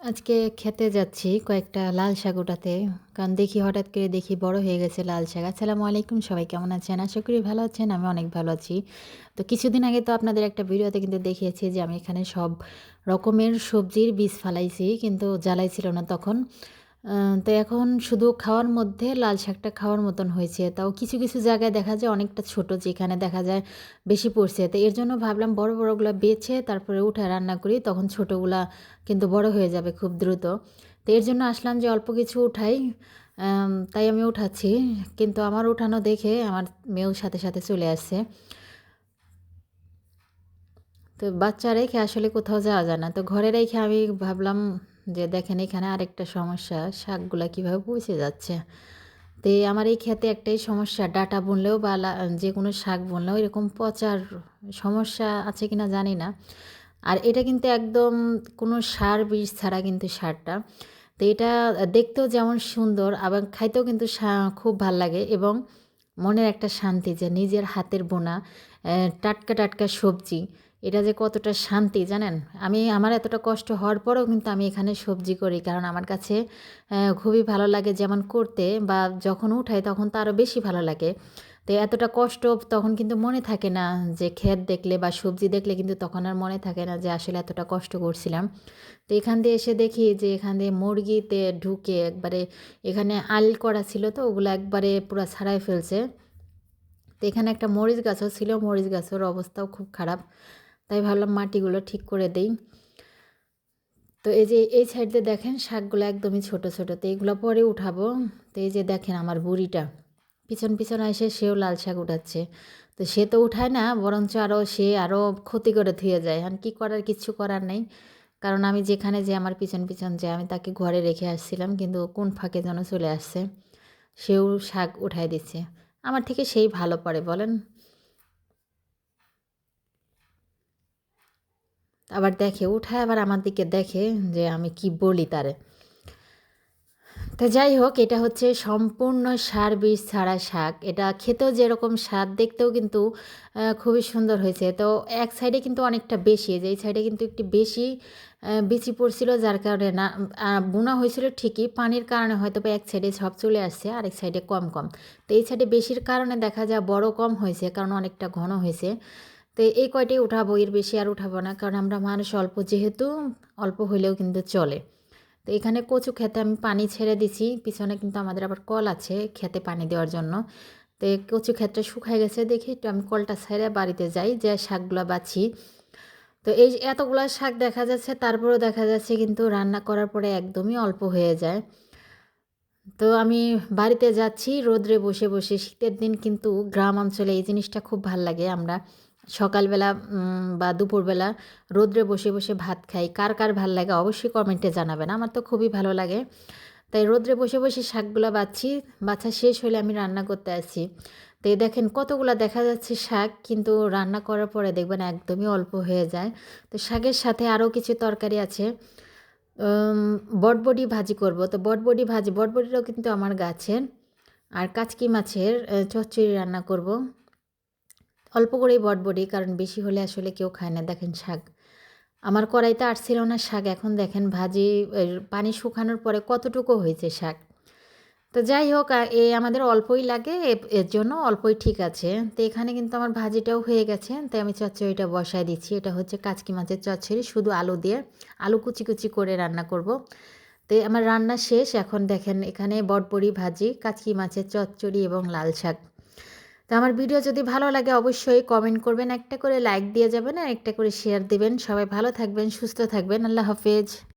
আজকে খেতে যাচ্ছি কয়েকটা লাল শাক ওটাতে, কারণ দেখি হঠাৎ করে দেখি বড় হয়ে গেছে লাল শাক। আসসালামু আলাইকুম, সবাই কেমন আছেন? আশা করি ভালো আছেন, আমি অনেক ভালো আছি। তো কিছুদিন আগে তো আপনাদের একটা ভিডিওতে কিন্তু দেখিয়েছি যে আমি এখানে সব রকমের সবজির বীজ ফালাইছি, কিন্তু জ্বালাই ছিল না তখন। তো এখন শুধু খাওয়ার মধ্যে লাল শাকটা খাওয়ার মতন হয়েছে। তাও কিছু কিছু জায়গায় দেখা যায় অনেকটা ছোট, যেখানে দেখা যায় বেশি পড়ছে। তো এর জন্য ভাবলাম বড়, বড়গুলো বেছে তারপরে উঠে রান্না করি। তখন ছোটোগুলা কিন্তু বড় হয়ে যাবে খুব দ্রুত। তো এর জন্য আসলাম যে অল্প কিছু উঠাই। তাই আমি উঠাচ্ছি। কিন্তু আমার উঠানো দেখে আমার মেয়েও সাথে সাথে চলে আসছে। তো বাচ্চা রেখে আসলে কোথাও যাওয়া যায় না। তো ঘরে রেখে আমি ভাবলাম যে দেখেন এখানে আরেকটা সমস্যা, শাকগুলা কীভাবে পচে যাচ্ছে। তো আমার এই ক্ষেতে একটাই সমস্যা, ডাটা বুনলেও বা যে কোনো শাক বুনলেও এরকম পচার সমস্যা আছে কিনা জানি না। আর এটা কিন্তু একদম কোনো সার বিষ ছাড়া কিন্তু সারটা। তো এটা দেখতেও যেমন সুন্দর, আবার খাইতেও কিন্তু খুব ভালো লাগে এবং মনের একটা শান্তি যে নিজের হাতের বোনা টাটকা টাটকা সবজি এটা যে কতটা শান্তি, জানেন? আমি, আমার এতটা কষ্ট হওয়ার পরেও কিন্তু আমি এখানে সবজি করি। কারণ আমার কাছে খুবই ভালো লাগে যেমন করতে বা যখন উঠাই তখন তো আরও বেশি ভালো লাগে। তো এতটা কষ্ট তখন কিন্তু মনে থাকে না যে ক্ষেত দেখলে বা সবজি দেখলে কিন্তু তখন আর মনে থাকে না যে আসলে এতটা কষ্ট করছিলাম। তো এখান দিয়ে এসে দেখি যে এখান দিয়ে মুরগিতে ঢুকে একবারে এখানে আল করা ছিল তো, ওগুলো একবারে পুরো ছাড়াই ফেলছে। তো এখানে একটা মরিচ গাছও ছিল, মরিচ গাছের অবস্থাও খুব খারাপ। তাই ভাবলাম মাটিগুলো ঠিক করে দেই। তো এই যে এই সাইডে দেখেন শাকগুলো একদমই ছোট ছোট। তো এইগুলো পরে উঠাবো। তো এই যে দেখেন আমার বুড়িটা, পিছন পিছন এসে সেও লাল শাক উঠাচ্ছে। তো সে তো উঠায় না, বরঞ্চ আরও সে আরও ক্ষতি করে ধুয়ে যায়। এখন কী করার, কিচ্ছু করার নেই। কারণ আমি যেখানে যে আমার পিছন পিছন যে, আমি তাকে ঘরে রেখে আসছিলাম, কিন্তু কোন ফাঁকে যেন চলে আসছে, সেও শাক উঠাই দিচ্ছে। আমার থেকে সেই ভালো পড়ে, বলেন? আবার দেখে, উঠায় আবার আমার দিকে দেখে যে আমি কি বলি তারে। তো যাই হোক, এটা হচ্ছে সম্পূর্ণ সার বীজ ছাড়া শাক। এটা খেতেও যেরকম স্বাদ, দেখতেও কিন্তু খুবই সুন্দর হয়েছে। তো এক সাইডে কিন্তু অনেকটা বেশি, যে এই সাইডে কিন্তু একটু বেশি বিচি পড়ছিল, যার কারণে না বোনা হয়েছিল ঠিকই, পানির কারণে হয়তো বা এক সাইডে সব চলে আসছে, আরেক সাইডে কম কম। তো এই সাইডে বেশির কারণে দেখা যায় বড় কম হয়েছে, কারণ অনেকটা ঘন হয়েছে। তো এই কয়টাই উঠাবো, এর বেশি আর উঠাবো না, কারণ আমরা মানুষ অল্প, যেহেতু অল্প হইলেও কিন্তু চলে। তো এখানে কচু খেতে আমি পানি ছেড়ে দিছি, পিছনে কিন্তু আমাদের আবার কল আছে খেতে পানি দেওয়ার জন্য। তো কচু ক্ষেত্রে শুকায় গেছে, দেখি একটু আমি কলটা ছেড়ে বাড়িতে যাই, যে শাকগুলো বাছি। তো এই এতগুলো শাক দেখা যাচ্ছে, তারপরেও দেখা যাচ্ছে কিন্তু রান্না করার পরে একদমই অল্প হয়ে যায়। তো আমি বাড়িতে যাচ্ছি, রোদ্রে বসে বসে, শীতের দিন কিন্তু গ্রাম অঞ্চলে এই জিনিসটা খুব ভালো লাগে আমরা। সকালবেলা বা দুপুরবেলা রোদ্রে বসে বসে ভাত খাই। কার কার ভালো লাগে অবশ্যই কমেন্টে জানাবেন। আমার তো খুবই ভালো লাগে। তাই রোদ্রে বসে বসে শাকগুলো বাচ্ছি। বাচ্চা শেষ হলে আমি রান্না করতে আসি তো দেখেন কতগুলো দেখা যাচ্ছে শাক, কিন্তু রান্না করার পরে দেখবেন একদমই অল্প হয়ে যায়। তো শাকের সাথে আরও কিছু তরকারি আছে। বটবডি ভাজি করব। তো বটবডি ভাজি, বটবডিটাও কিন্তু আমার গাছের। আর কাচকি মাছের চচ্চড়ি রান্না করব। অল্প করেই বটবডি কারণ বেশি হলে আসলে কেউ খায় না। দেখেন শাক। আমার কড়াইতে আসছিল না শাক। এখন দেখেন ভাজি পানি শুকানোর পরে কতটুকু হয়েছে শাক। তো যাই হোক এ আমাদের অল্পই লাগে এর জন্য অল্পই ঠিক আছে। তো এখানে কিন্তু আমার ভাজিটাও হয়ে গেছে, তাই আমি চচ্চড়িটা বসায় দিচ্ছি। এটা হচ্ছে কাচকি মাছের চচ্চড়ি, শুধু আলু দিয়ে। আলু কুচি কুচি করে রান্না করব। তো আমার রান্না শেষ। এখন দেখেন এখানে বটবড়ি ভাজি, কাচকি মাছের চচ্চড়ি এবং লাল শাক। তো আমার ভিডিও যদি ভালো লাগে অবশ্যই কমেন্ট করবেন, একটা করে লাইক দিয়ে যাবেন আর একটা করে শেয়ার দিবেন। সবাই ভালো থাকবেন, সুস্থ থাকবেন। আল্লাহ হাফেজ।